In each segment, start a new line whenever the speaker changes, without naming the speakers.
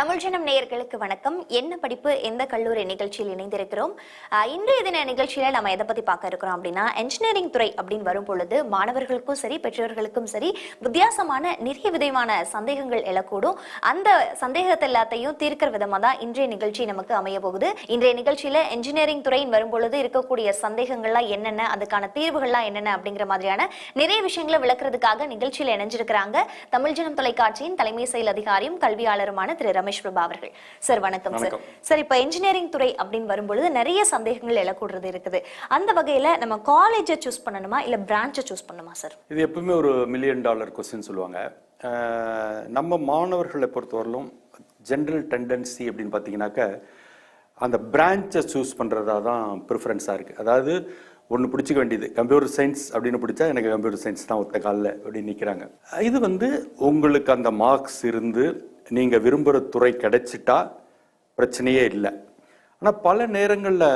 தமிழ்ஜனம் நேயர்களுக்கு வணக்கம். என்ன படிப்பு எந்த கல்லூரி நிகழ்ச்சியில் இணைந்திருக்கிறோம்? இன்றைய தின நிகழ்ச்சியில நம்ம எதை பத்தி பார்க்க இருக்கிறோம் அப்படின்னா என்ஜினியரிங் துறை அப்படின்னு வரும் பொழுது மாணவர்களுக்கும் சரி பெற்றோர்களுக்கும் சரி வித்தியாசமான நிறைய விதமான சந்தேகங்கள் எழக்கூடும். அந்த சந்தேகத்தை எல்லாத்தையும் தீர்க்கிற விதமா தான் இன்றைய நிகழ்ச்சி நமக்கு அமைய போகுது. இன்றைய நிகழ்ச்சியில என்ஜினியரிங் துறையின் வரும் பொழுது இருக்கக்கூடிய சந்தேகங்கள்லாம் என்னென்ன அதுக்கான தீர்வுகள்லாம் என்னென்ன அப்படிங்கிற மாதிரியான நிறைய விஷயங்களை விளக்குறதுக்காக நிகழ்ச்சியில் இணைஞ்சிருக்கிறாங்க. தமிழ்ஜனம் தொலைக்காட்சியின் தலைமை செயல் அதிகாரியும் கல்வியாளருமான திரு. ரமேஷ் பிரபா அவர்கள் சார் வணக்கம் சார். சார் இப்ப இன்ஜினியரிங் துறை அப்படின்னு வரும்பொழுது நிறைய சந்தேகங்கள் எழக்கூடுறது இருக்குது. அந்த வகையில நம்ம காலேஜை சூஸ் பண்ணணுமா? இல்ல பிரான்ச்சை சூஸ் பண்ணணுமா சார்?
இது எப்பவுமே ஒரு மில்லியன் டாலர் கொஸ்டின் சொல்லுவாங்க. நம்ம மாணவர்களை பொறுத்தவரையிலும் ஜென்ரல் டெண்டன்சி அப்படின்னு பார்த்தீங்கன்னாக்க அந்த பிரான்ச்சை சூஸ் பண்ணுறதா தான் ப்ரிஃபரன்ஸாக இருக்குது அதாவது ஒன்று பிடிச்சிக்க வேண்டியது. கம்ப்யூட்டர் சயின்ஸ் அப்படின்னு பிடிச்சா எனக்கு கம்ப்யூட்டர் சயின்ஸ் தான் ஒத்த காலில் அப்படின்னு நிற்கிறாங்க இது வந்து உங்களுக்கு அந்த மார்க்ஸ் இருந்து நீங்கள் விரும்புகிற துறை கிடைச்சிட்டா பிரச்சனையே இல்லை. ஆனால் பல நேரங்களில்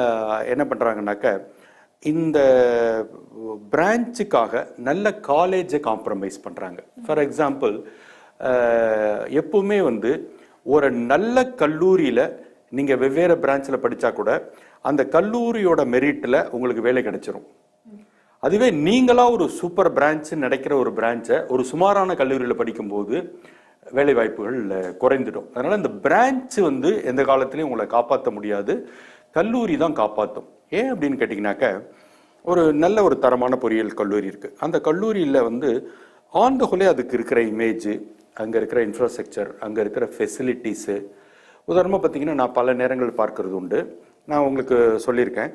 என்ன பண்ணுறாங்கனாக்க இந்த பிரான்ச்சுக்காக நல்ல காலேஜை காம்ப்ரமைஸ் பண்ணுறாங்க ஃபார் எக்ஸாம்பிள் எப்பவுமே வந்து ஒரு நல்ல கல்லூரியில் நீங்கள் வெவ்வேறு பிரான்ச்சில் படித்தா கூட அந்த கல்லூரியோட மெரிட்டில் உங்களுக்கு வேலை கிடைச்சிரும். அதுவே நீங்களாக ஒரு சூப்பர் பிரான்ச்சுன்னு நினைக்கிற ஒரு பிரான்ச்சை ஒரு சுமாரான கல்லூரியில் படிக்கும்போது வேலைவாய்ப்புகள் குறைந்துடும் அதனால் இந்த பிரான்ச் வந்து எந்த காலத்துலையும் உங்களை காப்பாற்ற முடியாது. கல்லூரி தான் காப்பாற்றும் ஏன் அப்படின்னு கேட்டிங்கனாக்க ஒரு நல்ல ஒரு தரமான பொறியியல் கல்லூரி இருக்குது அந்த கல்லூரியில் வந்து ஆன் த ஹோலே அதுக்கு இருக்கிற இமேஜ் அங்கே இருக்கிற இன்ஃப்ராஸ்ட்ரக்சர் அங்கே இருக்கிற ஃபெசிலிட்டிஸு உதாரணமாக பார்த்தீங்கன்னா நான் பல நேரங்கள் பார்க்கறது உண்டு. நான் உங்களுக்கு சொல்லியிருக்கேன்.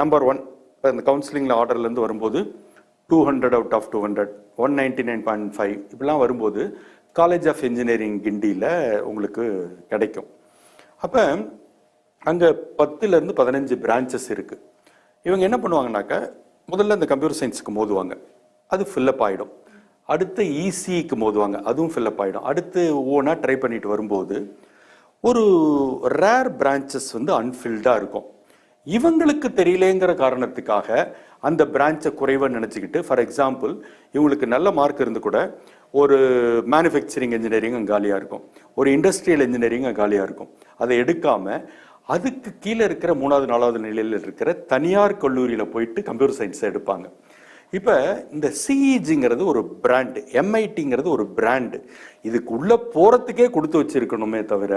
நம்பர் ஒன் இப்போ இந்த கவுன்சிலிங்கில் ஆர்டர்லேருந்து வரும்போது two hundred out of two hundred one ninety nine point five இப்படிலாம் வரும்போது காலேஜ் ஆஃப் இன்ஜினியரிங் கிண்டியில் உங்களுக்கு கிடைக்கும். அப்போ அங்கே பத்துலேருந்து பதினஞ்சு பிரான்ச்சஸ் இருக்குது இவங்க என்ன பண்ணுவாங்கனாக்கா முதல்ல இந்த கம்ப்யூட்டர் சயின்ஸுக்கு மோதுவாங்க. அது ஃபில்லப் ஆகிடும் அடுத்து இசிக்கு மோதுவாங்க. அதுவும் ஃபில்லப் ஆகிடும் அடுத்து ஒவ்வொன்றா ட்ரை பண்ணிட்டு வரும்போது ஒரு ரேர் பிரான்ச்சஸ் வந்து அன்ஃபில்டாக இருக்கும். இவங்களுக்கு தெரியலேங்கிற காரணத்துக்காக அந்த பிரான்ச்சை குறைவாக நினச்சிக்கிட்டு ஃபார் எக்ஸாம்பிள் இவங்களுக்கு நல்ல மார்க் இருந்து கூட ஒரு மேனுஃபேக்சரிங் இன்ஜினியரிங் காலியாக இருக்கும். ஒரு இண்டஸ்ட்ரியல் இன்ஜினியரிங் காலியாக இருக்கும். அதை எடுக்காமல் அதுக்கு கீழே இருக்கிற மூணாவது நாலாவது நிலையில் இருக்கிற தனியார் கல்லூரியில் போயிட்டு கம்ப்யூட்டர் சயின்ஸை எடுப்பாங்க. இப்போ இந்த சிஇஜிங்கிறது ஒரு பிராண்டு எம்ஐடிங்கிறது ஒரு பிராண்டு இதுக்கு உள்ளே போறதுக்கே கொடுத்து வச்சுருக்கணுமே தவிர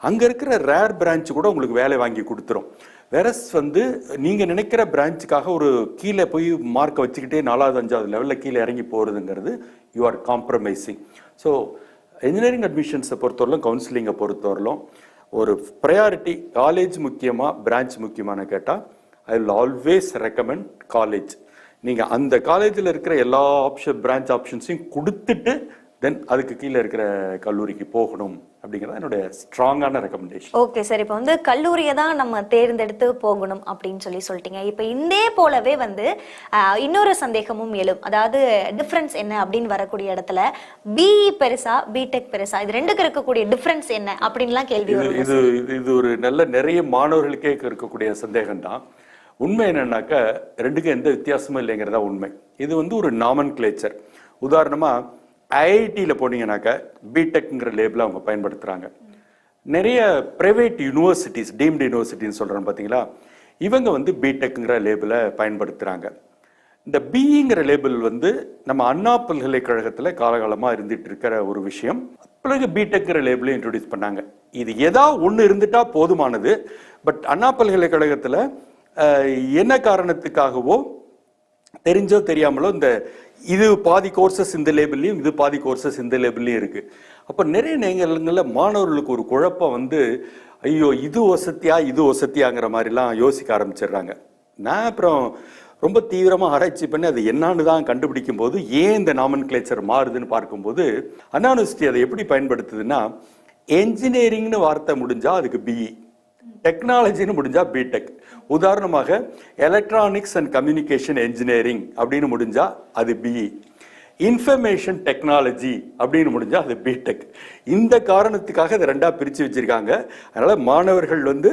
அங்கே இருக்கிற ரேர் பிரான்ச்சு கூட உங்களுக்கு வேலை வாங்கி கொடுத்துரும். வெரஸ் வந்து நீங்கள் நினைக்கிற பிரான்ச்சுக்காக ஒரு கீழே போய் மார்க்கை வச்சுக்கிட்டே நாலாவது அஞ்சாவது லெவலில் கீழே இறங்கி போகிறதுங்கிறது you are compromising so engineering அட்மிஷன்ஸை பொறுத்தவரையிலும் கவுன்சிலிங்கை பொறுத்தவரையிலும் ஒரு ப்ரையாரிட்டி காலேஜ் முக்கியமாக பிரான்ச் முக்கியமானு கேட்டால் I will always recommend college நீங்க அந்த காலேஜில் இருக்கிற எல்லா ஆப்ஷன் பிரான்ச் ஆப்ஷன்ஸையும் கொடுத்துட்டு தென் அதுக்கு கீழே இருக்கிற கல்லூரிக்கு போகணும் அப்படிங்கிறது என்னுடைய ஸ்ட்ராங்கான ரெக்கமெண்டேஷன்
ஓகே சார் இப்போ வந்து கல்லூரியை தான் நம்ம தேர்ந்தெடுத்து போகணும் அப்படின்னு சொல்லி சொல்லிட்டீங்க. இப்போ இதே போலவே வந்து இன்னொரு சந்தேகமும் எழும். அதாவது டிஃப்ரென்ஸ் என்ன அப்படின்னு வரக்கூடிய இடத்துல பிஇ பெருசா பிடெக் பெருசா இது ரெண்டுக்கு இருக்கக்கூடிய டிஃப்ரென்ஸ் என்ன அப்படின்லாம் கேள்வி
இது- இது ஒரு நல்ல நிறைய மாணவர்களுக்கே இருக்கக்கூடிய சந்தேகம் தான் உண்மை என்னன்னாக்கா ரெண்டுக்கும் எந்த வித்தியாசமும் இல்லைங்கிறதா உண்மை. இது வந்து ஒரு நாமன் கிளேச்சர் உதாரணமாக ஐஐடியில் போனீங்கன்னாக்கா பிடெக்ங்கிற லேபிளை அவங்க பயன்படுத்துகிறாங்க நிறைய பிரைவேட் யூனிவர்சிட்டிஸ் டீம்டு யூனிவர்சிட்டின்னு சொல்கிறோம் பார்த்தீங்களா இவங்க வந்து பிடெக்ங்கிற லேபிளை பயன்படுத்துகிறாங்க இந்த பிஇங்கிற லேபிள் வந்து நம்ம அண்ணா பல்கலைக்கழகத்தில் காலகாலமாக இருந்துட்டு இருக்கிற ஒரு விஷயம். பிறகு பிடெக்ங்கிற லேபிளை இன்ட்ரொடியூஸ் பண்ணாங்க. இது எதா ஒன்று இருந்துட்டா போதுமானது. பட் அண்ணா பல்கலைக்கழகத்தில் என்ன காரணத்துக்காகவோ தெரிஞ்சோ தெரியாமலோ இந்த இது பாதி கோர்சஸ் இந்த லேபிள்லையும் இது பாதி கோர்சஸ் இந்த லேபிள்லையும் இருக்கு. அப்போ நிறைய நேரங்களில் மாணவர்களுக்கு ஒரு குழப்பம் வந்து ஐயோ இது வசதியா இது வசதியாங்கிற மாதிரிலாம் யோசிக்க ஆரம்பிச்சிடுறாங்க. நான் அப்புறம் ரொம்ப தீவிரமாக ஆராய்ச்சி பண்ணி அது என்னான்னு தான் கண்டுபிடிக்கும் போது ஏன் இந்த நாமன் கிளேச்சர் மாறுதுன்னு பார்க்கும்போது அண்ணா யூனிவர்சிட்டி அதை எப்படி பயன்படுத்துதுன்னா என்ஜினியரிங்னு வார்த்தை முடிஞ்சால் அதுக்கு பிஇ டெக்னாலஜின்னு முடிஞ்சால் பிடெக் உதாரணமாக எலக்ட்ரானிக்ஸ் அண்ட் கம்யூனிகேஷன் என்ஜினியரிங் அப்படின்னு முடிஞ்சால் அது பிஇ இன்ஃபர்மேஷன் டெக்னாலஜி அப்படின்னு முடிஞ்சால் அது பிடெக் இந்த காரணத்துக்காக இதை ரெண்டாக பிரித்து வச்சுருக்காங்க. அதனால் மாணவர்கள் வந்து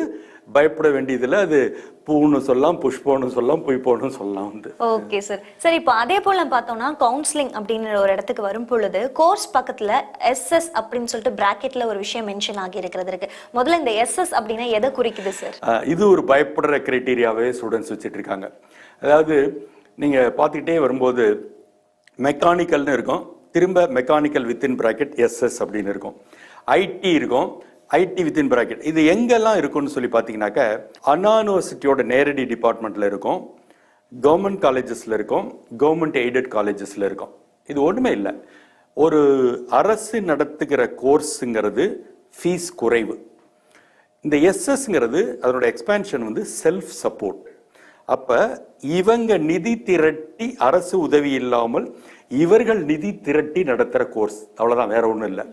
பயப்பட வேண்டியதில்லை. அது பூன்னு சொல்லலாம் புஷ்பம்னு சொல்லலாம் புய்போன்னு சொல்லலாம் வந்து.
ஓகே சார் சார் இப்போ அதே போல பார்த்தோம்னா கவுன்சிலிங் அப்படின்ற ஒரு இடத்துக்கு வரும் பொழுது கோர்ஸ் பக்கத்துல எஸ்எஸ் அப்படின்னு சொல்லிட்டு பிராக்கெட்ல ஒரு விஷயம் மென்ஷன் ஆகி இருக்கிறது இருக்கு. முதல்ல இந்த எஸ்எஸ் அப்படின்னா எதை குறிக்குது சார்
இது ஒரு பயப்படுற கிரைட்டீரியாவே ஸ்டூடெண்ட்ஸ் வச்சுட்டு இருக்காங்க அதாவது நீங்க பார்த்துக்கிட்டே வரும்போது மெக்கானிக்கல்னு இருக்கும். திரும்ப மெக்கானிக்கல் வித்தின் பிராக்கெட் எஸ்எஸ் அப்படின்னு இருக்கும். ஐடி இருக்கும். ஐடி வித்தின் பிராக்கெட் இது எங்கெல்லாம் இருக்கும்னு சொல்லி பார்த்தீங்கன்னாக்க அண்ணா யூனிவர்சிட்டியோட நேரடி டிபார்ட்மெண்ட்டில் இருக்கும். கவர்மெண்ட் காலேஜஸில் இருக்கும். கவர்மெண்ட் எய்டட் காலேஜஸில் இருக்கும். இது ஒன்றுமே இல்லை. ஒரு அரசு நடத்துகிற கோர்ஸுங்கிறது ஃபீஸ் குறைவு. இந்த எஸ்எஸ்ங்கிறது அதனோட எக்ஸ்பேன்ஷன் வந்து செல்ஃப் சப்போர்ட் அப்போ இவங்க நிதி திரட்டி அரசு உதவி இல்லாமல் இவர்கள் நிதி திரட்டி நடத்துகிற கோர்ஸ் அவ்வளோதான் வேற ஒன்றும் இல்லை.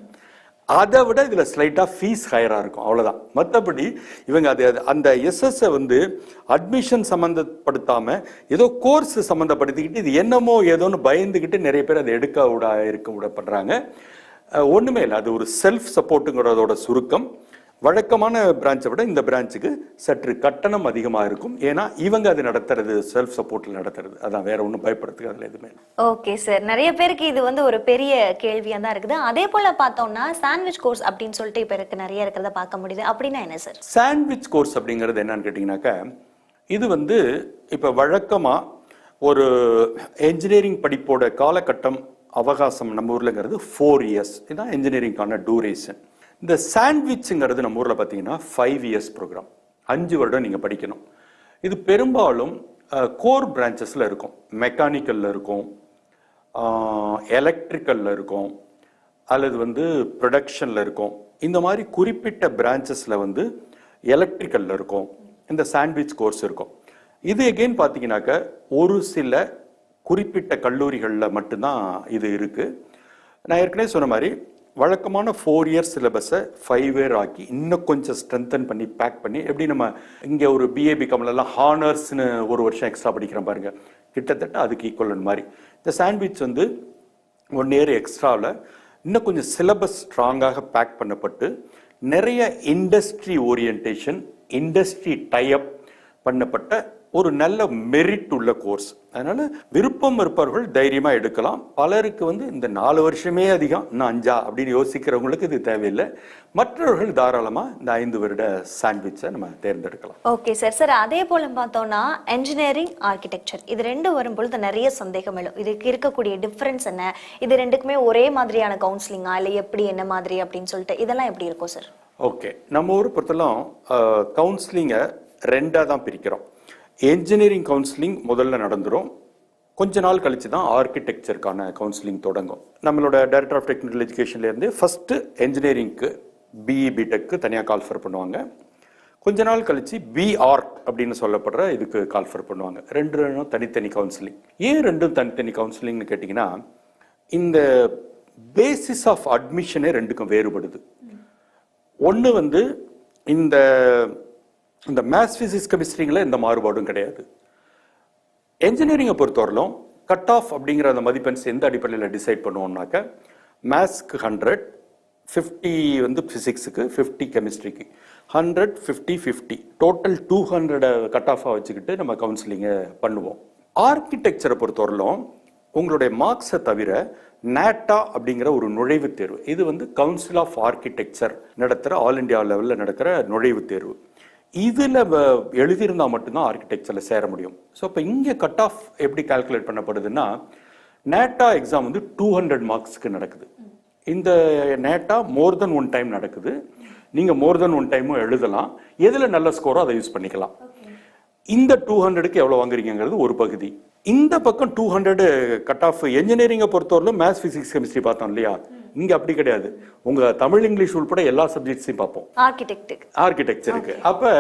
அதை விட இதில் ஸ்லைட்டாக ஃபீஸ் ஹையராக இருக்கும். அவ்வளோதான் மற்றபடி இவங்க அது அது- அந்த எஸ்எஸ்ஸை வந்து அட்மிஷன் சம்மந்தப்படுத்தாமல் ஏதோ கோர்ஸ் சம்மந்தப்படுத்திக்கிட்டு இது என்னமோ ஏதோன்னு பயந்துக்கிட்டு நிறைய பேர் அதை எடுக்க விட இருக்க விட ஒன்றுமே இல்லை. அது ஒரு செல்ஃப் சப்போர்ட்டுங்கிறதோட சுருக்கம். வழக்கமான பிரான்ச்சை விட இந்த பிரான்ச்சுக்கு சற்று கட்டணம் அதிகமாக இருக்கும். ஏன்னா இவங்க அது நடத்துறது செல்ஃப் சப்போர்ட்டில் நடத்துறது. அதான் வேற ஒன்றும் பயப்படுறதுக்கு அதில் எதுவுமே.
ஓகே சார் நிறைய பேருக்கு இது வந்து ஒரு பெரிய கேள்வியா தான் இருக்குது. அதே போல பார்த்தோம்னா சாண்ட்விச் கோர்ஸ் அப்படின்னு சொல்லிட்டு இப்ப இருக்கு நிறைய இருக்கிறத பார்க்க முடியுது. அப்படின்னா என்ன சார்
சாண்ட்விச் கோர்ஸ் அப்படிங்கிறது என்னன்னு கேட்டிங்கனாக்கா இது வந்து இப்போ வழக்கமாக ஒரு என்ஜினியரிங் படிப்போட காலகட்டம் அவகாசம் நம்ம ஊர்லங்கிறது ஃபோர் இயர்ஸ் இதுதான் என்ஜினியரிங்கான டூரேஷன் இந்த சாண்ட்விச்சுங்கிறது நம்ம ஊரில் பார்த்தீங்கன்னா ஃபைவ் இயர்ஸ் ப்ரோக்ராம் அஞ்சு வருடம் நீங்கள் படிக்கணும். இது பெரும்பாலும் கோர் பிரான்ச்சஸில் இருக்கும். மெக்கானிக்கலில் இருக்கும். எலக்ட்ரிக்கலில் இருக்கும். அல்லது வந்து ப்ரொடக்ஷனில் இருக்கும். இந்த மாதிரி குறிப்பிட்ட பிரான்ச்சஸில் வந்து எலக்ட்ரிக்கலில் இருக்கும். இந்த சாண்ட்விச் கோர்ஸ் இருக்கும். இது எகெயின் பார்த்தீங்கன்னாக்க ஒரு சில குறிப்பிட்ட கல்லூரிகளில் மட்டும்தான் இது இருக்குது நான் ஏற்கனவே சொன்ன மாதிரி வழக்கமான ஃபோர் இயர்ஸ் சிலபஸை ஃபைவ் இயர் ஆக்கி இன்னும் கொஞ்சம் ஸ்ட்ரென்தன் பண்ணி பேக் பண்ணி எப்படி நம்ம இங்கே ஒரு பிஏ பிகாம்லலாம் ஹானர்ஸ்னு ஒரு வருஷம் எக்ஸ்ட்ரா படிக்கிற பாருங்க. கிட்டத்தட்ட அதுக்கு ஈக்குவல் மாதிரி. இந்த சாண்ட்விச் வந்து ஒன் இயர் எக்ஸ்ட்ராவில் இன்னும் கொஞ்சம் சிலபஸ் ஸ்ட்ராங்காக பேக் பண்ணப்பட்டு நிறைய இண்டஸ்ட்ரி ஓரியன்டேஷன் இண்டஸ்ட்ரி டைப் பண்ணப்பட்ட ஒரு நல்ல மெரிட் உள்ள கோர்ஸ் அதனால விருப்பம் இருப்பவர்கள் தைரியமா எடுக்கலாம். பலருக்கு வந்து இந்த நாலு வருஷமே அதிகம் இன்னும் அஞ்சா அப்படின்னு யோசிக்கிறவங்களுக்கு இது தேவையில்லை. மற்றவர்கள் தாராளமா இந்த ஐந்து வருட சாண்ட்விச்சை நம்ம தேர்ந்தெடுக்கலாம்.
ஓகே சார் சார் அதே போல பார்த்தோம்னா என்ஜினியரிங் ஆர்கிடெக்சர் இது ரெண்டு வரும் பொழுது நிறைய சந்தேகம் எழும். இதுக்கு இருக்கக்கூடிய டிஃபரன்ஸ் என்ன? இது ரெண்டுக்குமே ஒரே மாதிரியான கவுன்சிலிங்கா இல்லை எப்படி என்ன மாதிரி அப்படின்னு சொல்லிட்டு இதெல்லாம் எப்படி இருக்கும் சார்
ஓகே நம்ம ஊர் பொறுத்தலாம் கவுன்சிலிங்கை ரெண்டாக தான் பிரிக்கிறோம். என்ஜினியரிங் கவுன்சிலிங் முதல்ல நடந்துடும் கொஞ்ச நாள் கழிச்சு தான் ஆர்கிடெக்சருக்கான கவுன்சிலிங் தொடங்கும். நம்மளோட டைரக்டர் ஆஃப் டெக்னிக்கல் எஜுகேஷன்லேருந்து ஃபஸ்ட்டு என்ஜினியரிங்க்கு பிஇ பிடெக்கு தனியாக கால்ஃபர் பண்ணுவாங்க. கொஞ்ச நாள் கழித்து பிஆர்ட் அப்படின்னு சொல்லப்படுற இதுக்கு கால்ஃபர் பண்ணுவாங்க. ரெண்டு ரெண்டும் தனித்தனி கவுன்சிலிங் ஏன் ரெண்டும் தனித்தனி கவுன்சிலிங்னு கேட்டிங்கன்னா இந்த பேசிஸ் ஆஃப் அட்மிஷனே ரெண்டுக்கும் வேறுபடுது. ஒன்று வந்து இந்த இந்த மேத்ஸ் ஃபிசிக்ஸ் கெமிஸ்ட்ரிங்கில் எந்த மாறுபாடும் கிடையாது. என்ஜினியரிங்கை பொறுத்தவரையிலும் கட் ஆஃப் அப்படிங்கிற அந்த மதிப்பெண்ஸ் எந்த அடிப்படையில் டிசைட் பண்ணுவோம்னாக்க மேத்ஸ்க்கு ஹண்ட்ரட் ஃபிஃப்டி வந்து ஃபிசிக்ஸுக்கு fifty கெமிஸ்ட்ரிக்கு hundred fifty fifty total two ஹண்ட்ரடை cut ஆஃபாக வச்சுக்கிட்டு நம்ம கவுன்சிலிங்கை பண்ணுவோம். ஆர்கிடெக்சரை பொறுத்தவரையிலும் உங்களுடைய மார்க்ஸை தவிர நேட்டா அப்படிங்கிற ஒரு நுழைவுத் தேர்வு. இது வந்து கவுன்சில் ஆஃப் ஆர்கிடெக்சர் நடத்துகிற ஆல் இந்தியா லெவலில் நடக்கிற நுழைவுத் தேர்வு. இதில் எழுதியிருந்தா மட்டும்தான் ஆர்கிடெக்சரில் சேர முடியும். ஸோ இப்போ இங்கே கட் ஆஃப் எப்படி கால்குலேட் பண்ணப்படுதுன்னா நேட்டா எக்ஸாம் வந்து டூ ஹண்ட்ரட் மார்க்ஸ்க்கு நடக்குது. இந்த நேட்டா மோர் தென் ஒன் டைம் நடக்குது. நீங்கள் மோர் தென் ஒன் டைமும் எழுதலாம். எதில் நல்ல ஸ்கோரோ அதை யூஸ் பண்ணிக்கலாம். இந்த டூ ஹண்ட்ரடுக்கு எவ்வளோ வாங்குறீங்கிறது ஒரு பகுதி. இந்த பக்கம் டூ ஹண்ட்ரடு கட் ஆஃப் என்ஜினியரிங்கை பொறுத்தவரையிலும் மேத்ஸ் ஃபிசிக்ஸ் கெமிஸ்ட்ரி பார்த்தோம் இல்லையா? இங்கே அப்படி கிடையாது. உங்கள் தமிழ் இங்கிலீஷ் உட்பட எல்லா சப்ஜெக்ட்ஸையும் பார்ப்போம்.
ஆர்கிடெக்டுக்கு
ஆர்கிடெக்சருக்கு அப்போ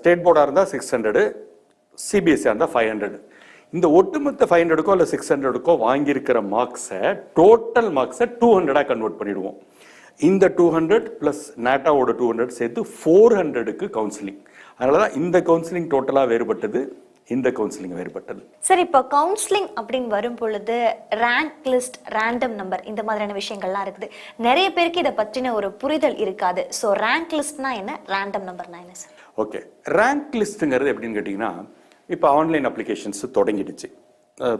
ஸ்டேட் போர்டாக இருந்தால் சிக்ஸ் ஹண்ட்ரடு சிபிஎஸ்சியாக இருந்தால் ஃபைவ் ஹண்ட்ரட் இந்த ஒட்டுமொத்த ஃபைவ் ஹண்ட்ரடுக்கோ இல்லை சிக்ஸ் ஹண்ட்ரடுக்கோ வாங்கியிருக்கிற மார்க்ஸை டோட்டல் மார்க்ஸை டூ ஹண்ட்ரடாக கன்வெர்ட் பண்ணிடுவோம். இந்த டூ ஹண்ட்ரட் ப்ளஸ் நேட்டாவோட டூ ஹண்ட்ரட் சேர்த்து ஃபோர் ஹண்ட்ரடுக்கு கவுன்சிலிங் அதனால தான் இந்த கவுன்சிலிங் டோட்டலாக வேறுபட்டது. இந்த கவுன்சிலிங் வேறுபட்டது.
சார் இப்போ கவுன்சிலிங் அப்படின்னு வரும் பொழுது ரேங்க் லிஸ்ட் ரேண்டம் நம்பர் இந்த மாதிரியான விஷயங்கள்லாம் இருக்குது. நிறைய பேருக்கு இதை பற்றின ஒரு புரிதல் இருக்காது. ஸோ ரேங்க் லிஸ்ட்னா என்ன? ரேண்டம் நம்பர்னா என்ன சார்
ஓகே ரேங்க் லிஸ்ட்டுங்கிறது எப்படின்னு கேட்டிங்கன்னா இப்போ ஆன்லைன் அப்ளிகேஷன்ஸ் தொடங்கிடுச்சு.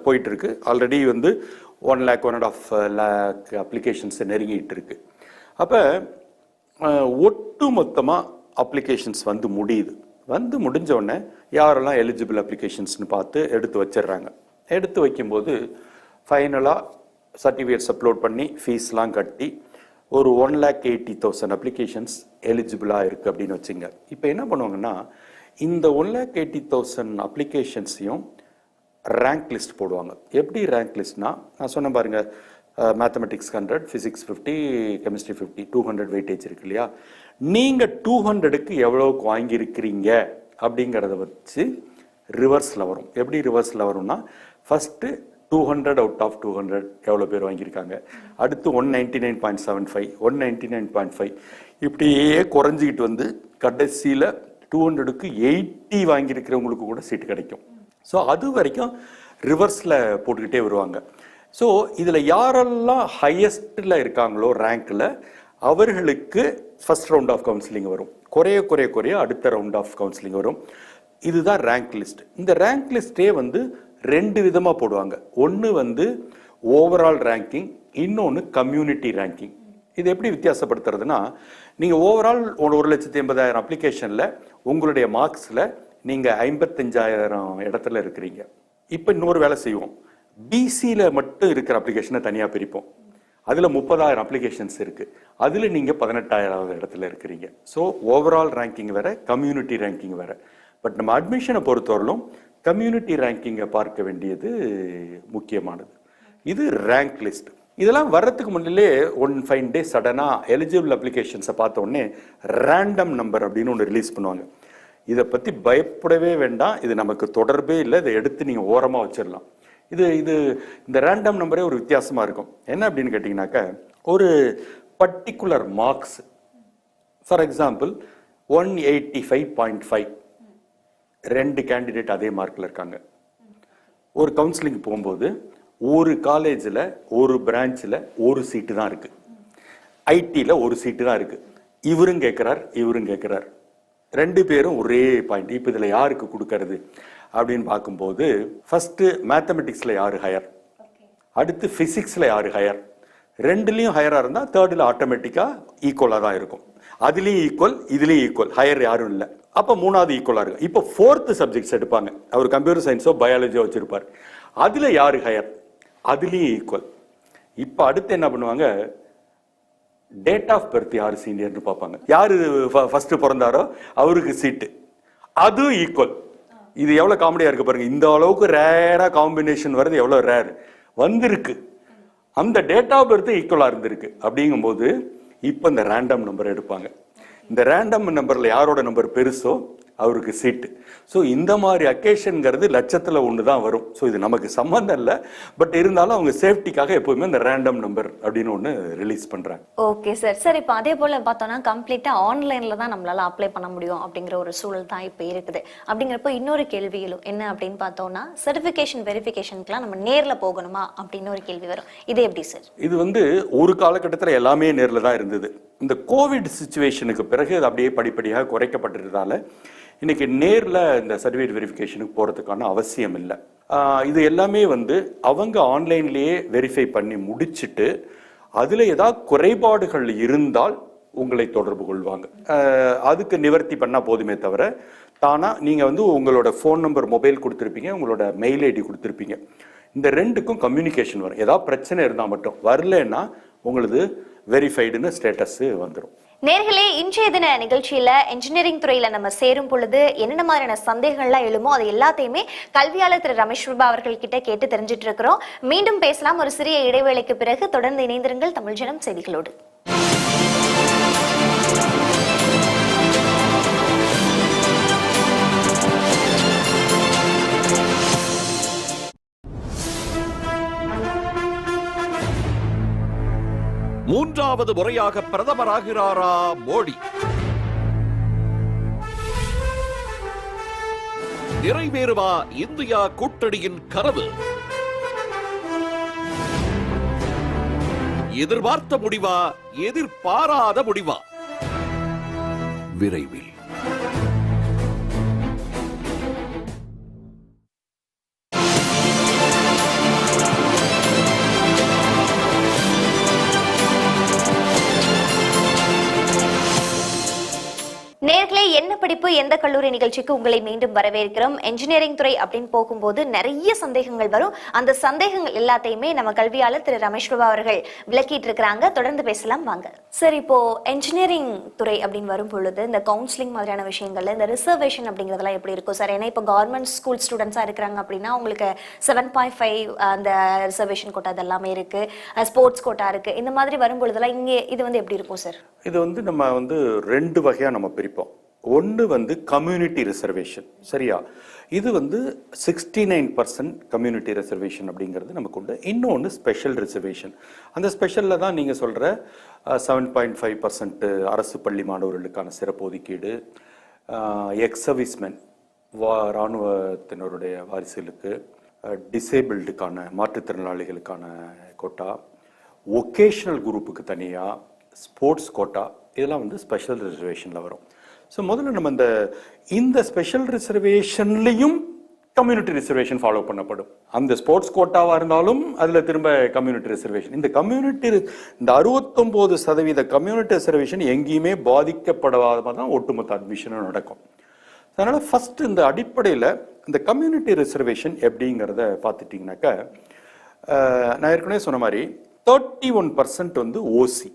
போயிட்டு இருக்கு ஆல்ரெடி வந்து one lakh one and half lakh applications நெருங்கிட்டு இருக்கு அப்போ ஒட்டு மொத்தமாக அப்ளிகேஷன்ஸ் வந்து முடியுது. வந்து முடிஞ்ச உடனே யாரெல்லாம் எலிஜிபிள் அப்ளிகேஷன்ஸ்னு பார்த்து எடுத்து வச்சிடுறாங்க. எடுத்து வைக்கும்போது ஃபைனலாக சர்டிஃபிகேட்ஸ் அப்லோட் பண்ணி ஃபீஸ்லாம் கட்டி ஒரு one lakh eighty thousand applications எலிஜிபிளாக இருக்குது அப்படின்னு வச்சுங்க. இப்போ என்ன பண்ணுவாங்கன்னா இந்த ஒன் லேக் எயிட்டி தௌசண்ட் அப்ளிகேஷன்ஸையும் ரேங்க் லிஸ்ட் போடுவாங்க. எப்படி ரேங்க் லிஸ்ட்னா நான் சொன்ன பாருங்கள் mathematics hundred physics fifty chemistry fifty two hundred weightage இருக்கு இல்லையா? நீங்கள் டூ ஹண்ட்ரடுக்கு எவ்வளோக்கு வாங்கியிருக்கிறீங்க? அப்படிங்கிறத வச்சு ரிவர்ஸில் வரும். எப்படி ரிவர்ஸில் வரும்னா first two hundred out of two hundred எவ்வளோ பேர் வாங்கியிருக்காங்க? அடுத்து one ninety nine point seven five one ninety nine point five இப்படியே குறைஞ்சிக்கிட்டு வந்து கடைசியில் டூ ஹண்ட்ரடுக்கு எயிட்டி வாங்கியிருக்கிறவங்களுக்கு கூட சீட்டு கிடைக்கும். ஸோ அது வரைக்கும் ரிவர்ஸில் போட்டுக்கிட்டே வருவாங்க. ஸோ இதில் யாரெல்லாம் ஹையஸ்ட்டில் இருக்காங்களோ ரேங்க்கில் அவர்களுக்கு ஃபர்ஸ்ட் ரவுண்ட் ஆஃப் கவுன்சிலிங் வரும். குறைய குறைய குறைய அடுத்த ரவுண்ட் ஆஃப் கவுன்சிலிங் வரும். இதுதான் ரேங்க் லிஸ்ட் இந்த ரேங்க் லிஸ்ட்டே வந்து ரெண்டு விதமாக போடுவாங்க. ஒன்று வந்து ஓவரால் ரேங்கிங் இன்னொன்று கம்யூனிட்டி ரேங்கிங் இது எப்படி வித்தியாசப்படுத்துறதுனா நீங்கள் ஓவரால் ஒரு லட்சத்தி எண்பதாயிரம் அப்ளிகேஷனில் உங்களுடைய மார்க்ஸில் நீங்கள் ஐம்பத்தஞ்சாயிரம் இடத்துல இருக்கிறீங்க. இப்போ இன்னொரு வேலை செய்வோம். பிசியில் மட்டும் இருக்கிற அப்ளிகேஷனை தனியாக பிரிப்போம். அதில் முப்பதாயிரம் அப்ளிகேஷன்ஸ் இருக்குது அதில் நீங்கள் பதினெட்டாயிரம் இடத்துல இருக்கிறீங்க. ஸோ ஓவரால் ரேங்கிங் வேறு கம்யூனிட்டி ரேங்கிங் வேறு. பட் நம்ம அட்மிஷனை பொறுத்தவரையிலும் கம்யூனிட்டி ரேங்கிங்கை பார்க்க வேண்டியது முக்கியமானது. இது ரேங்க் லிஸ்ட் இதெல்லாம் வர்றதுக்கு முன்னிலே ஒன் ஃபைவ் டே சடனாக எலிஜிபிள் அப்ளிகேஷன்ஸை பார்த்த உடனே ரேண்டம் நம்பர் அப்படின்னு ஒன்று ரிலீஸ் பண்ணுவாங்க. இதை பற்றி பயப்படவே வேண்டாம். இது நமக்கு தொடர்பே இல்லை. இதை எடுத்து நீங்கள் ஓரமாக வச்சிடலாம் இது இது இந்த ரேண்டம் நம்பரே ஒரு வித்தியாசமாக இருக்கும். என்ன அப்படின்னு கேட்டிங்கனாக்கா ஒரு particular marks for example one eighty five point five ரெண்டு கேண்டிடேட் அதே மார்க்கில் இருக்காங்க. ஒரு கவுன்சிலிங் போகும்போது ஒரு காலேஜில் ஒரு பிரான்ச்சில் ஒரு சீட்டு தான் இருக்குது ஐடியில் ஒரு சீட்டு தான் இருக்குது இவரும் கேட்குறார் இவரும் கேட்குறார் ரெண்டு பேரும் ஒரே பாயிண்ட் இப்போ இதில் யாருக்கு கொடுக்கறது? அப்படின்னு பார்க்கும்போது ஃபர்ஸ்ட் மேத்தமெட்டிக்ஸில் யாரு ஹையர் அடுத்து ஃபிசிக்ஸில் யாரு ஹையர் ரெண்டுலேயும் ஹையராக இருந்தால் தேர்டில் ஆட்டோமேட்டிக்காக ஈக்குவலாக தான் இருக்கும். அதுலேயும் ஈக்குவல் இதுலேயும் ஈக்குவல் ஹையர் யாரும் இல்லை. அப்போ மூணாவது ஈக்குவலாக இருக்கும். இப்போ ஃபோர்த்து சப்ஜெக்ட்ஸ் எடுப்பாங்க. அவர் கம்ப்யூட்டர் சயின்ஸோ பயாலஜியோ வச்சுருப்பார். அதில் யார் ஹையர் அதுலேயும் ஈக்குவல் இப்போ அடுத்து என்ன பண்ணுவாங்க? டேட் ஆஃப் பர்த் யார் சீனியர்னு பார்ப்பாங்க. யார் ஃபஸ்ட்டு பிறந்தாரோ அவருக்கு சீட்டு அதுவும் ஈக்குவல் இது எவ்வளோ காமெடியாக இருக்குது பாருங்க. இந்த அளவுக்கு ரேராக காம்பினேஷன் வர்றது எவ்வளோ ரேர் வந்திருக்கு. அந்த டேட் ஆஃப் பர்த் ஈக்குவலாக இருந்திருக்கு. அப்படிங்கும்போது இப்போ இந்த ரேண்டம் நம்பர் எடுப்பாங்க. இந்த ரேண்டம் நம்பரில் யாரோட நம்பர் பெருசோ அவருக்கு சீட்டு ஸோ இந்த மாதிரி அக்கேஷனுங்கிறது லட்சத்தில் ஒன்று தான் வரும். ஸோ இது நமக்கு சம்மந்தம் இல்லை. பட் இருந்தாலும் அவங்க சேஃப்டிக்காக எப்போவுமே இந்த ரேண்டம் நம்பர் அப்படின்னு ஒன்று ரிலீஸ் பண்ணுறாங்க
ஓகே சார் சார் இப்போ அதே போல பார்த்தோம்னா கம்ப்ளீட்டா ஆன்லைன்ல தான் நம்மளால அப்ளை பண்ண முடியும் அப்படிங்கிற ஒரு சூழல் தான் இப்போ இருக்குது. அப்படிங்கிறப்போ இன்னொரு கேள்வியிலும் என்ன அப்படின்னு பார்த்தோம்னா சர்டிஃபிகேஷன் வெரிஃபிகேஷனுக்குலாம் நம்ம நேர்ல போகணுமா அப்படின்னு ஒரு கேள்வி வரும். இது எப்படி சார்
இது வந்து ஒரு காலகட்டத்தில் எல்லாமே நேரில் தான் இருந்தது. இந்த கோவிட் சுச்சுவேஷனுக்கு பிறகு அது அப்படியே படிப்படியாக குறைக்கப்பட்டிருந்தால இன்னைக்கு நேரில் இந்த சர்டிஃபிகேட் வெரிஃபிகேஷனுக்கு போகிறதுக்கான அவசியம் இல்லை. இது எல்லாமே வந்து அவங்க ஆன்லைன்லேயே வெரிஃபை பண்ணி முடிச்சுட்டு அதில் ஏதாவது குறைபாடுகள் இருந்தால் உங்களை தொடர்பு கொள்வாங்க. அதுக்கு நிவர்த்தி பண்ணால் போதுமே தவிர தானா நீங்கள் வந்து உங்களோட ஃபோன் நம்பர் மொபைல் கொடுத்துருப்பீங்க உங்களோட மெயில் ஐடி கொடுத்துருப்பீங்க. இந்த ரெண்டுக்கும் கம்யூனிகேஷன் வரும். ஏதாவது பிரச்சனை இருந்தால் மட்டும். வரலன்னா உங்களது வெரிஃபைடுன்னு ஸ்டேட்டஸு வந்துடும்
நேர்களே இன்றைய தின நிகழ்ச்சியில இன்ஜினியரிங் துறையில நம்ம சேரும் பொழுது என்னென்ன மாதிரியான சந்தேகங்கள்லாம் எழுமோ அது எல்லாத்தையுமே கல்வியாளர் திரு ரமேஷ் ரூபா அவர்கள் கிட்ட கேட்டு தெரிஞ்சிட்டு இருக்கிறோம். மீண்டும் பேசலாம். ஒரு சிறிய இடைவேளைக்கு பிறகு தொடர்ந்து இணைந்திருங்கள் தமிழ் ஜனம் செய்திகளோடு.
மூன்றாவது முறையாக பிரதமராகிறாரா மோடி? நிறைவேறுமா இந்தியா கூட்டணியின் கனவு. எதிர்பார்த்த முடிவா எதிர்பாராத முடிவா? விரைவில்.
எந்த கல்லூரி நிகழ்ச்சிக்கு உங்களை மீண்டும் வரவேற்கிறோம். என்ஜினியரிங் துறை அப்படின்னு போகும்போது நிறைய சந்தேகங்கள் வரும். அந்த சந்தேகங்கள் எல்லாத்தையுமே நம்ம கல்வியாளர் திரு. ரமேஷ் பிரபா அவர்கள் விளக்கிட்டு இருக்கிறாங்க தொடர்ந்து பேசலாம் வாங்க. சார் இப்போ என்ஜினியரிங் துறை அப்படின்னு வரும் பொழுது இந்த கவுன்சிலிங் மாதிரியான விஷயங்கள்ல இந்த ரிசர்வேஷன் அப்படிங்கிறதெல்லாம் எப்படி இருக்கும்? சார் ஏன்னா இப்போ கவர்மெண்ட் ஸ்கூல் ஸ்டூடெண்ட்ஸா இருக்கிறாங்க அப்படின்னா உங்களுக்கு செவன் பாயிண்ட் ஃபைவ் அந்த ரிசர்வேஷன் கோட்டா அதெல்லாமே இருக்கு. ஸ்போர்ட்ஸ் கோட்டா இருக்கு. இந்த மாதிரி வரும் பொழுதெல்லாம் இங்கே இது வந்து எப்படி இருக்கும் சார்?
இது வந்து நம்ம வந்து ரெண்டு வகையாக நம்ம பிரிப்போம். ஒன்று வந்து கம்யூனிட்டி ரிசர்வேஷன் சரியா? இது வந்து sixty nine percent community reservation அப்படிங்கிறது நமக்கு உண்டு. இன்னொன்று ஸ்பெஷல் ரிசர்வேஷன் அந்த ஸ்பெஷலில் தான் நீங்கள் சொல்கிற செவன் பாயிண்ட் ஃபைவ் பர்சன்ட் அரசு பள்ளி மாணவர்களுக்கான சிறப்பு ஒதுக்கீடு எக்ஸ் வா இராணுவத்தினருடைய வாரிசுகளுக்கு டிசேபிள்டுக்கான மாற்றுத்திறனாளிகளுக்கான கோட்டா ஒகேஷ்னல் குரூப்புக்கு தனியாக ஸ்போர்ட்ஸ் கோட்டா இதெல்லாம் வந்து ஸ்பெஷல் ரிசர்வேஷனில் வரும். ஸோ முதல்ல நம்ம இந்த இந்த ஸ்பெஷல் ரிசர்வேஷன்லையும் கம்யூனிட்டி ரிசர்வேஷன் ஃபாலோ பண்ணப்படும். அந்த ஸ்போர்ட்ஸ் கோட்டாவாக இருந்தாலும் அதில் திரும்ப கம்யூனிட்டி ரிசர்வேஷன் இந்த கம்யூனிட்டி இந்த அறுபத்தொம்போது சதவீத கம்யூனிட்டி ரிசர்வேஷன் எங்கேயுமே பாதிக்கப்படாத தான் ஒட்டுமொத்த அட்மிஷனும் நடக்கும். அதனால் ஃபர்ஸ்ட் இந்த அடிப்படையில் இந்த கம்யூனிட்டி ரிசர்வேஷன் எப்படிங்கிறத பார்த்துட்டிங்கனாக்கா நான் ஏற்கனவே சொன்ன மாதிரி தேர்ட்டி ஒன் பர்சன்ட் வந்து ஓசி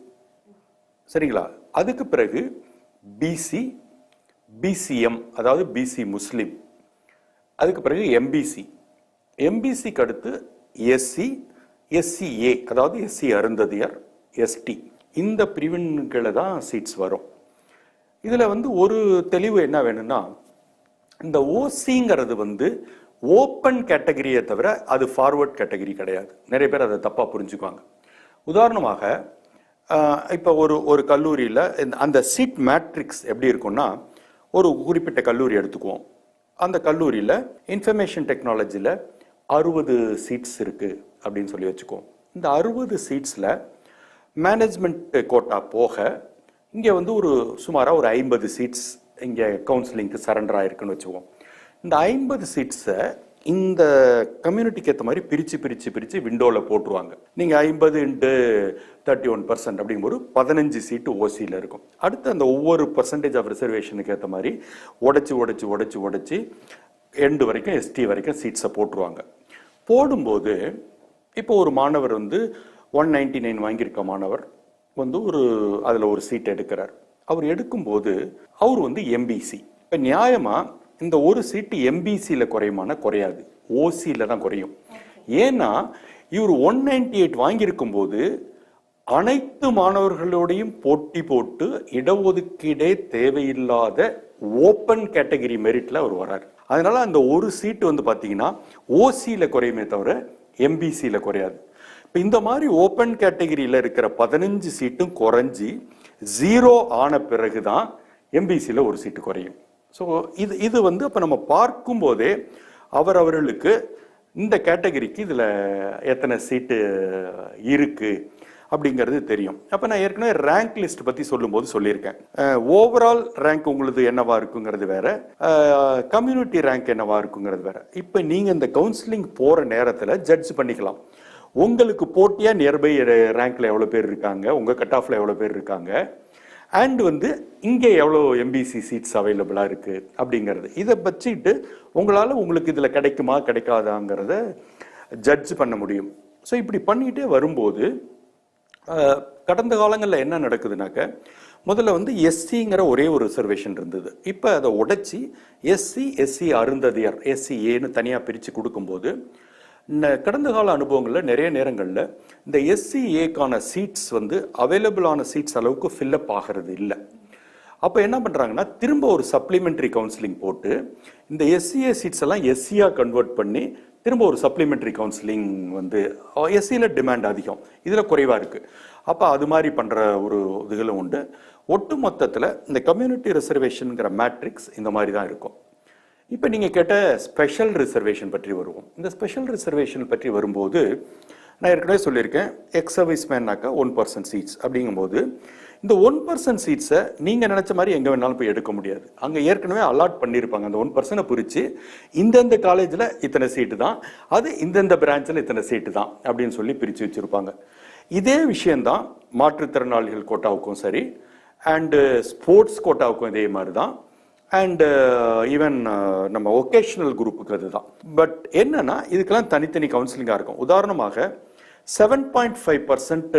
சரிங்களா? அதுக்கு பிறகு பிசி பிசிஎம் அதாவது பிசி முஸ்லீம் அதுக்கு பிறகு எம்பிசி எம்பிசிக்கு அடுத்து எஸ்சி எஸ்சிஏ அதாவது எஸ்சி அருந்ததியர் எஸ்டி இந்த பிரிவின்களை தான் சீட்ஸ் வரும். இதில் வந்து ஒரு தெளிவு என்ன வேணும்னா இந்த ஓசிங்கிறது வந்து ஓப்பன் கேட்டகரியை தவிர அது ஃபார்வர்ட் கேட்டகரி கிடையாது. நிறைய பேர் அதை தப்பாக புரிஞ்சுக்குவாங்க. உதாரணமாக இப்போ ஒரு ஒரு கல்லூரியில் அந்த சீட் மேட்ரிக்ஸ் எப்படி இருக்கும்னா ஒரு குறிப்பிட்ட கல்லூரி எடுத்துக்குவோம். அந்த கல்லூரியில் இன்ஃபர்மேஷன் டெக்னாலஜியில் அறுபது சீட்ஸ் இருக்குது அப்படின்னு சொல்லி வச்சுக்குவோம். இந்த அறுபது சீட்ஸில் மேனேஜ்மெண்ட் கோட்டா போக இங்கே வந்து ஒரு சுமாராக ஒரு ஐம்பது சீட்ஸ் இங்கே கவுன்சிலிங்க்கு சரண்டர் ஆயிருக்குன்னு வச்சுக்குவோம். இந்த ஐம்பது சீட்ஸை இந்த கம்யூனிட்டிக்கு ஏற்ற மாதிரி பிரித்து பிரித்து பிரித்து விண்டோவில் போட்டுருவாங்க. நீங்கள் ஐம்பது இன்ட்டு தேர்ட்டி ஒன் பர்சன்ட் அப்படிங்கும்போது பதினஞ்சு சீட்டு ஓசியில் இருக்கும். அடுத்து அந்த ஒவ்வொரு பர்சன்டேஜ் ஆஃப் ரிசர்வேஷனுக்கு ஏற்ற மாதிரி உடச்சி உடைச்சி உடச்சி உடைச்சி எண்டு வரைக்கும் எஸ்டி வரைக்கும் சீட்ஸை போட்டுருவாங்க. போடும்போது இப்போ ஒரு மாணவர் வந்து ஒன் நைன்டி நைன் வாங்கியிருக்க மாணவர் வந்து ஒரு அதில் ஒரு சீட் எடுக்கிறார். அவர் எடுக்கும்போது அவர் வந்து எம்பிசி இப்போ நியாயமாக இந்த ஒரு சீட்டு எம்பிசியில் குறையுமானா குறையாது. ஓசியில் தான் குறையும். ஏன்னா இவர் ஒன் நைன்டி எயிட் வாங்கியிருக்கும் போது அனைத்து மாணவர்களோடையும் போட்டி போட்டு இடஒதுக்கீடே தேவையில்லாத ஓப்பன் கேட்டகரி மெரிட்ல அவர் வரார். அதனால அந்த ஒரு சீட்டு வந்து பார்த்தீங்கன்னா ஓசியில் குறையுமே தவிர எம்பிசியில் குறையாது. இப்போ இந்த மாதிரி ஓப்பன் கேட்டகிரியில் இருக்கிற பதினஞ்சு சீட்டும் குறைஞ்சி ஜீரோ ஆன பிறகு தான் எம்பிசியில் ஒரு சீட்டு குறையும். ஸோ இது இது வந்து அப்போ நம்ம பார்க்கும்போதே அவர் அவர்களுக்கு இந்த கேட்டகரிக்கு இதில் எத்தனை சீட்டு இருக்குது அப்படிங்கிறது தெரியும். அப்போ நான் ஏற்கனவே ரேங்க் லிஸ்ட் பற்றி சொல்லும்போது சொல்லியிருக்கேன். ஓவரால் ரேங்க் உங்களுது என்னவா இருக்குங்கிறது வேற. கம்யூனிட்டி ரேங்க் என்னவா இருக்குங்கிறது வேற. இப்போ நீங்கள் இந்த கவுன்சிலிங் போகிற நேரத்தில் ஜட்ஜ் பண்ணிக்கலாம். உங்களுக்கு போட்டியாக நியர்பை ரேங்க்ல எவ்வளோ பேர் இருக்காங்க? உங்கள் கட் ஆஃப்ல எவ்வளோ பேர் இருக்காங்க? அண்ட் வந்து இங்கே எவ்வளோ எம்பிசி சீட்ஸ் அவைலபிளாக இருக்குது அப்படிங்கிறது. இதை வச்சுக்கிட்டு உங்களால் உங்களுக்கு இதில் கிடைக்குமா கிடைக்காதாங்கிறத ஜட்ஜ் பண்ண முடியும். ஸோ இப்படி பண்ணிகிட்டே வரும்போது கடந்த காலங்களில் என்ன நடக்குதுனாக்க முதல்ல வந்து எஸ்சிங்கிற ஒரே ஒரு ரிசர்வேஷன் இருந்தது. இப்போ அதை உடைச்சி எஸ்சி எஸ்சி அருந்ததியர் எஸ்சி ஏன்னு தனியாக பிரித்து கொடுக்கும்போது கடந்த கால அனுபவங்களில் நிறைய நேரங்களில் இந்த எஸ்சி ஏக்கான சீட்ஸ் வந்து அவைலபிளான சீட்ஸ் அளவுக்கு ஃபில்லப் ஆகிறது இல்லை. அப்போ என்ன பண்ணுறாங்கன்னா திரும்ப ஒரு சப்ளிமெண்ட்ரி கவுன்சிலிங் போட்டு இந்த எஸ்சிஏ சீட்ஸ் எல்லாம் எஸ்சியாக கன்வெர்ட் பண்ணி திரும்ப ஒரு சப்ளிமெண்ட்ரி கவுன்சிலிங் வந்து எஸ்சியில் டிமாண்ட் அதிகம். இதில் குறைவாக இருக்குது அப்போ அது மாதிரி பண்ணுற ஒரு இதுகளும் உண்டு. ஒட்டு மொத்தத்தில் இந்த கம்யூனிட்டி ரிசர்வேஷனுங்கிற மேட்ரிக்ஸ் இந்த மாதிரி தான் இருக்கும். இப்போ நீங்கள் கேட்ட ஸ்பெஷல் ரிசர்வேஷன் பற்றி வருவோம். இந்த ஸ்பெஷல் ரிசர்வேஷன் பற்றி வரும்போது நான் ஏற்கனவே சொல்லியிருக்கேன் எக்ஸ் சர்வீஸ் மேன்னாக்கா ஒன் பர்சன்ட் சீட்ஸ் அப்படிங்கும்போது இந்த ஒன் பர்சன்ட் சீட்ஸை நீங்கள் நினச்ச மாதிரி எங்கே வேணாலும் போய் எடுக்க முடியாது. அங்கே ஏற்கனவே அலாட் பண்ணியிருப்பாங்க. அந்த ஒன் பர்சனை பிரித்து இந்தந்த காலேஜில் இத்தனை சீட்டு தான் அது இந்தந்த பிரான்ச்சில் இத்தனை சீட்டு தான் அப்படின்னு சொல்லி பிரித்து வச்சுருப்பாங்க. இதே விஷயந்தான் மாற்றுத்திறனாளிகள் கோட்டாவுக்கும் சரி அண்டு ஸ்போர்ட்ஸ் கோட்டாவுக்கும் இதே மாதிரி தான். அண்ட் ஈவன் uh, uh, நம்ம ஒகேஷனல் குரூப்புக்கு அதுதான். பட் என்னன்னா இதுக்கெல்லாம் தனித்தனி கவுன்சிலிங்காக இருக்கும். உதாரணமாக செவன் பாயிண்ட் ஃபைவ் பர்சன்ட்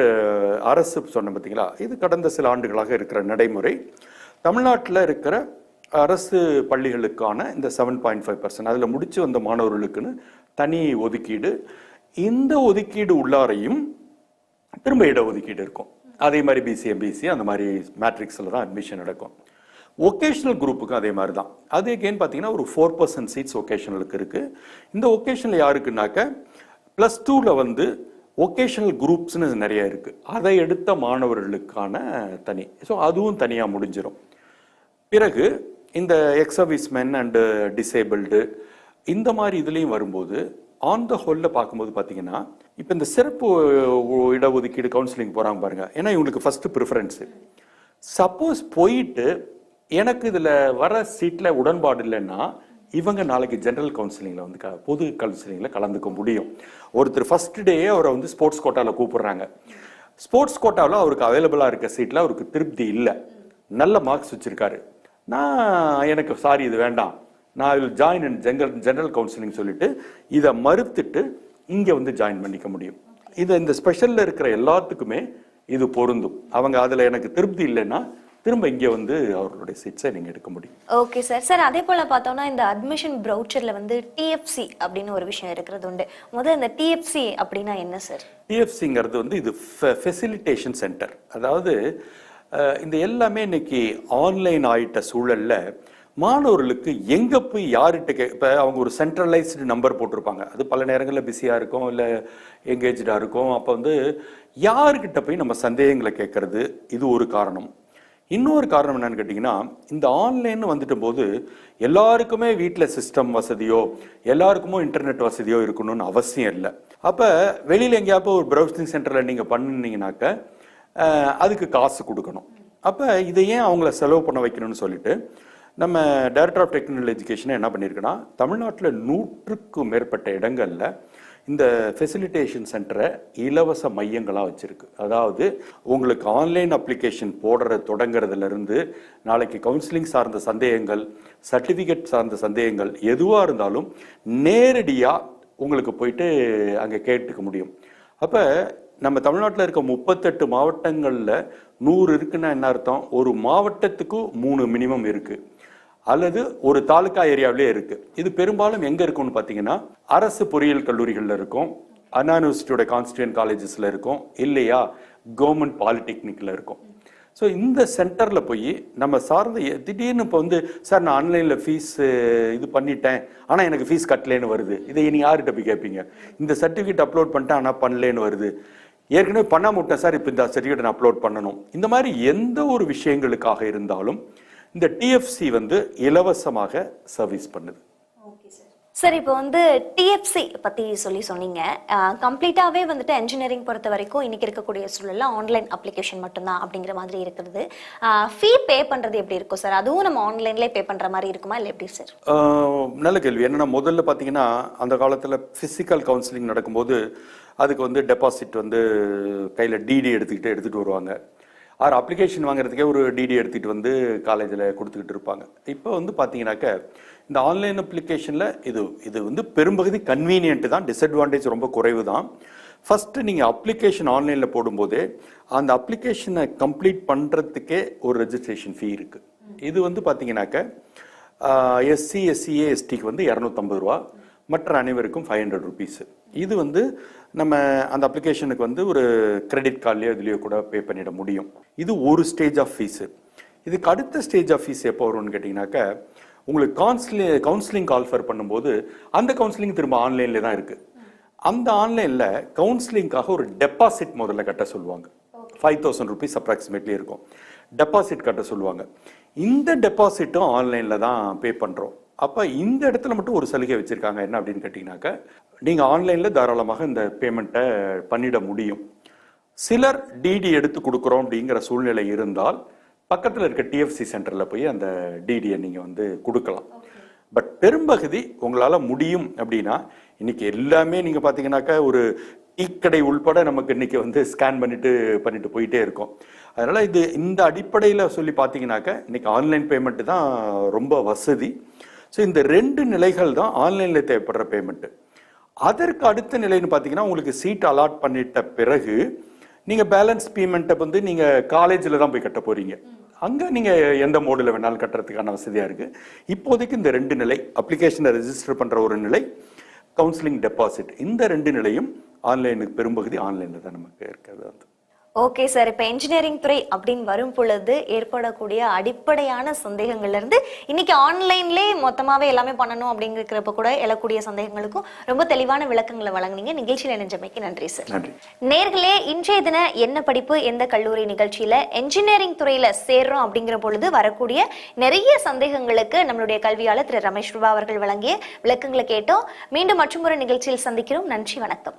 அரசு சொன்ன பார்த்தீங்களா இது கடந்த சில ஆண்டுகளாக இருக்கிற நடைமுறை. தமிழ்நாட்டில் இருக்கிற அரசு பள்ளிகளுக்கான இந்த செவன் பாயிண்ட் ஃபைவ் பர்சன்ட் அதில் முடித்து வந்த மாணவர்களுக்குன்னு தனி ஒதுக்கீடு. இந்த ஒதுக்கீடு உள்ளாரையும் திரும்ப இடஒதுக்கீடு இருக்கும். அதே மாதிரி பிசிஎம்பிசி அந்த மாதிரி மேட்ரிக்ஸில் தான் அட்மிஷன் நடக்கும். ஒகேஷனல் குரூப்புக்கும் அதே மாதிரி தான் அது எகெயின் பார்த்தீங்கன்னா ஒரு ஃபோர் பர்சன்ட் சீட்ஸ் ஒகேஷனலுக்கு இருக்குது இந்த ஒகேஷனல் யாருக்குனாக்க ப்ளஸ் டூவில் வந்து ஒகேஷனல் குரூப்ஸ்னு நிறைய இருக்குது அதை எடுத்த மாணவர்களுக்கான தனி. ஸோ அதுவும் தனியாக முடிஞ்சிடும் பிறகு இந்த எக்ஸர்வீஸ்மென் அண்டு டிசேபிள்டு இந்த மாதிரி இதுலேயும் வரும்போது ஆன் த ஹோல்ல பார்க்கும்போது பார்த்தீங்கன்னா இப்போ இந்த சிறப்பு இடஒதுக்கீடு கவுன்சிலிங் போகிறாங்க பாருங்கள் ஏன்னா இவங்களுக்கு ஃபஸ்ட்டு ப்ரிஃபரன்ஸு சப்போஸ் போயிட்டு எனக்கு இதில் வர சீட்டில் உடன்பாடு இல்லைன்னா இவங்க நாளைக்கு ஜென்ரல் கவுன்சிலிங்கில் வந்து க- பொது கவுன்சிலிங்கில் கலந்துக்க முடியும். ஒருத்தர் ஃபர்ஸ்ட் டேயே அவரை வந்து ஸ்போர்ட்ஸ் கோட்டாவில் கூப்பிடுறாங்க. ஸ்போர்ட்ஸ் கோட்டாவில் அவருக்கு அவைலபிளாக இருக்க சீட்டில் அவருக்கு திருப்தி இல்லை. நல்ல மார்க்ஸ் வச்சுருக்காரு. நான் எனக்கு சாரி இது வேண்டாம். நான் இதில் join in general general counselling சொல்லிட்டு இதை மறுத்துட்டு இங்கே வந்து ஜாயின் பண்ணிக்க முடியும். இது இந்த ஸ்பெஷலில் இருக்கிற எல்லாத்துக்குமே இது பொருந்தும். அவங்க அதில் எனக்கு திருப்தி இல்லைன்னா திரும்ப இங்கே வந்து அவர்களுடைய சீட்ஸை நீங்கள் எடுக்க முடியும்.
ஓகே சார் சார் அதே போல பார்த்தோம்னா இந்த அட்மிஷன் ப்ரௌச்சர்ல வந்து டிஎஃப்சி அப்படின்னு ஒரு விஷயம் இருக்கிறது உண்டு. முதல்ல இந்த டிஎஃப்சி அப்படின்னா என்ன சார்
டிஎஃப்சிங்கிறது வந்து இது ஃபெசிலிட்டேஷன் சென்டர் அதாவது இந்த எல்லாமே இன்னைக்கு ஆன்லைன் ஆயிட்ட சூழல்ல மாணவர்களுக்கு எங்க போய் யார்கிட்ட கே இப்போ அவங்க ஒரு சென்ட்ரலைஸ்டு நம்பர் போட்டிருப்பாங்க. அது பல நேரங்களில் பிஸியாக இருக்கும் இல்லை எங்கேஜாக இருக்கும். அப்போ வந்து யாருக்கிட்ட போய் நம்ம சந்தேகங்களை கேட்கறது? இது ஒரு காரணம். இன்னொரு காரணம் என்னன்னு கேட்டிங்கன்னா இந்த ஆன்லைன் வந்துட்ட போது எல்லாருக்குமே வீட்டில் சிஸ்டம் வசதியோ எல்லாருக்குமோ இன்டர்நெட் வசதியோ இருக்கணும்னு அவசியம் இல்லை. அப்போ வெளியில் எங்கேயாப்போ ஒரு ப்ரௌசிங் சென்டரில் நீங்கள் பண்ணினீங்கனாக்க அதுக்கு காசு கொடுக்கணும். அப்போ இதை ஏன் அவங்கள செலவு பண்ண வைக்கணும்னு சொல்லிட்டு நம்ம டைரக்டர் ஆஃப் டெக்னிக்கல் எஜுகேஷனை என்ன பண்ணியிருக்குன்னா தமிழ்நாட்டில் நூற்றுக்கும் மேற்பட்ட இடங்களில் இந்த ஃபெசிலிட்டேஷன் சென்டரை இலவச மையங்களாக வச்சுருக்கு. அதாவது உங்களுக்கு ஆன்லைன் அப்ளிகேஷன் போடுற தொடங்குறதுலேருந்து நாளைக்கு கவுன்சிலிங் சார்ந்த சந்தேகங்கள் சர்டிஃபிகேட் சார்ந்த சந்தேகங்கள் எதுவாக இருந்தாலும் நேரடியாக உங்களுக்கு போயிட்டு அங்கே கேட்டுக்க முடியும். அப்போ நம்ம தமிழ்நாட்டில் இருக்க முப்பத்தெட்டு மாவட்டங்களில் நூறு இருக்குன்னா என்ன அர்த்தம்? ஒரு மாவட்டத்துக்கு மூணு மினிமம் இருக்குது அல்லது ஒரு தாலுகா ஏரியாவிலே இருக்கு. இது பெரும்பாலும் எங்க இருக்கும்னு பார்த்தீங்கன்னா அரசு பொறியியல் கல்லூரிகள்ல இருக்கும் அண்ணா யூனிவர்சிட்டியோட கான்ஸ்டியூன் காலேஜஸ்ல இருக்கும் இல்லையா கவர்மெண்ட் பாலிடெக்னிக்ல இருக்கும். ஸோ இந்த சென்டரில் போய் நம்ம சார்ந்த திடீர்னு இப்போ வந்து சார் நான் ஆன்லைனில் ஃபீஸ் இது பண்ணிட்டேன். ஆனால் எனக்கு ஃபீஸ் கட்டலேன்னு வருது. இதை இனி யார்கிட்ட போய் கேட்பீங்க இந்த சர்டிஃபிகேட் அப்லோட் பண்ணிட்டேன் ஆனால் பண்ணலேன்னு வருது. ஏற்கனவே பண்ணாம விட்டேன் சார். இப்போ இந்த சர்டிஃபிகேட் நான் அப்லோட் பண்ணணும். இந்த மாதிரி எந்த ஒரு விஷயங்களுக்காக இருந்தாலும் இந்த டிஎஃப்சி வந்து இலவசமாக சர்வீஸ் பண்ணுது.
சார் இப்போ வந்து டிஎஃப்சி பத்தி சொல்லி சொன்னீங்க. கம்ப்ளீட்டாவே வந்துட்டு இன்ஜினியரிங் பொறுத்த வரைக்கும் இன்னைக்கு இருக்கக்கூடிய சூழல்ல ஆன்லைன் அப்ளிகேஷன் மட்டும்தான் அப்படிங்கிற மாதிரி இருக்கிறது ஃபீ பே பண்றது எப்படி இருக்கும் சார் அதுவும் நம்ம ஆன்லைன்லேயே பே பண்ற மாதிரி இருக்குமா இல்லை எப்படி சார்
நல்ல கேள்வி. என்னன்னா முதல்ல பார்த்தீங்கன்னா அந்த காலத்தில் ஃபிசிக்கல் கவுன்சிலிங் நடக்கும்போது அதுக்கு வந்து டெபாசிட் வந்து கையில் டிடி எடுத்துக்கிட்டு எடுத்துகிட்டு வருவாங்க. ஆர் அப்ளிகேஷன் வாங்குறதுக்கே ஒரு டிடி எடுத்துகிட்டு வந்து காலேஜில் கொடுத்துக்கிட்டு இருப்பாங்க. இப்போ வந்து பார்த்தீங்கன்னாக்க இந்த ஆன்லைன் அப்ளிகேஷனில் இது இது வந்து பெரும்பகுதி கன்வீனியன்ட் தான் டிஸ்அட்வான்டேஜ் ரொம்ப குறைவு தான். ஃபஸ்ட்டு நீங்கள் அப்ளிகேஷன் ஆன்லைனில் போடும்போதே அந்த அப்ளிகேஷனை கம்ப்ளீட் பண்ணுறதுக்கே ஒரு ரெஜிஸ்ட்ரேஷன் ஃபீ இருக்குது இது வந்து பார்த்தீங்கன்னாக்க எஸ்சி எஸ்சிஏ எஸ்டிக்கு வந்து இரநூத்தம்பது ரூபா மற்ற அனைவருக்கும் ஃபைவ் ஹண்ட்ரட் ருபீஸ் இது வந்து நம்ம அந்த அப்ளிகேஷனுக்கு வந்து ஒரு கிரெடிட் கார்ட்லேயோ இதுலேயோ கூட பே பண்ணிட முடியும். இது ஒரு ஸ்டேஜ் ஆஃப் ஃபீஸு இதுக்கு அடுத்த ஸ்டேஜ் ஆஃப் ஃபீஸ் எப்போ வரும்னு கேட்டிங்கனாக்க உங்களுக்கு கவுன்சிலிங் கவுன்சிலிங் கால்ஃபர் பண்ணும்போது அந்த கவுன்சிலிங் திரும்ப ஆன்லைனில் தான் இருக்குது அந்த ஆன்லைனில் கவுன்சிலிங்காக ஒரு டெபாசிட் முதல்ல கட்ட சொல்லுவாங்க. ஃபைவ் தௌசண்ட் ருபீஸ் அப்ராக்சிமேட்லி இருக்கும். டெபாசிட் கட்ட சொல்லுவாங்க. இந்த டெபாசிட்டும் ஆன்லைனில் தான் பே பண்ணுறோம் அப்போ இந்த இடத்துல மட்டும் ஒரு சலுகை வச்சுருக்காங்க. என்ன அப்படின்னு கேட்டிங்கனாக்க நீங்கள் ஆன்லைனில் தாராளமாக இந்த பேமெண்ட்டை பண்ணிட முடியும். சிலர் டிடி எடுத்து கொடுக்குறோம் அப்படிங்கிற சூழ்நிலை இருந்தால் பக்கத்தில் இருக்க டிஎஃப்சி சென்டரில் போய் அந்த டிடியை நீங்கள் வந்து கொடுக்கலாம். பட் பெரும்பகுதி உங்களால் முடியும் அப்படின்னா இன்னைக்கு எல்லாமே நீங்கள் பார்த்தீங்கன்னாக்கா ஒரு டீக்கடை உள்பட நமக்கு இன்னைக்கு வந்து ஸ்கேன் பண்ணிட்டு பண்ணிட்டு போயிட்டே இருக்கோம். அதனால இது இந்த அடிப்படையில் சொல்லி பார்த்தீங்கனாக்கா இன்னைக்கு ஆன்லைன் பேமெண்ட்டு தான் ரொம்ப வசதி. ஸோ இந்த ரெண்டு நிலைகள் தான் ஆன்லைனில் தேவைப்படுற பேமெண்ட்டு அதற்கு அடுத்த நிலைன்னு பார்த்தீங்கன்னா உங்களுக்கு சீட் அலாட் பண்ணிட்ட பிறகு நீங்கள் பேலன்ஸ் பேமெண்ட்டை வந்து நீங்கள் காலேஜில் தான் போய் கட்ட போகிறீங்க அங்கே நீங்கள் எந்த மோடில் வேணாலும் கட்டுறதுக்கான வசதியாக இருக்குது இப்போதைக்கு இந்த ரெண்டு நிலை அப்ளிகேஷனை ரெஜிஸ்டர் பண்ணுற ஒரு நிலை கவுன்சிலிங் டெபாசிட் இந்த ரெண்டு நிலையும் ஆன்லைனுக்கு பெரும்பகுதி ஆன்லைனில் தான் நமக்கு இருக்கிறது. வந்து
ஓகே சார் இப்போ இன்ஜினியரிங் துறை அப்படின்னு வரும் பொழுது ஏற்படக்கூடிய அடிப்படையான சந்தேகங்கள்ல இருந்து இன்னைக்கு ஆன்லைன்லேயே மொத்தமாவே எல்லாமே பண்ணணும் அப்படிங்கிறப்ப கூட எழக்கூடிய சந்தேகங்களுக்கும் ரொம்ப தெளிவான விளக்கங்களை வழங்குனீங்க. நிகழ்ச்சியில் இணைஞ்சமைக்கு நன்றி சார் நேர்களே இன்றைய தின என்ன படிப்பு எந்த கல்லூரி நிகழ்ச்சியில என்ஜினியரிங் துறையில சேர்றோம் அப்படிங்கிற பொழுது வரக்கூடிய நிறைய சந்தேகங்களுக்கு நம்மளுடைய கல்வியாளர் திரு ரமேஷ் ரூபா அவர்கள் வழங்கிய விளக்கங்களை கேட்டோம். மீண்டும் மற்றும் ஒரு நிகழ்ச்சியில் சந்திக்கிறோம். நன்றி வணக்கம்.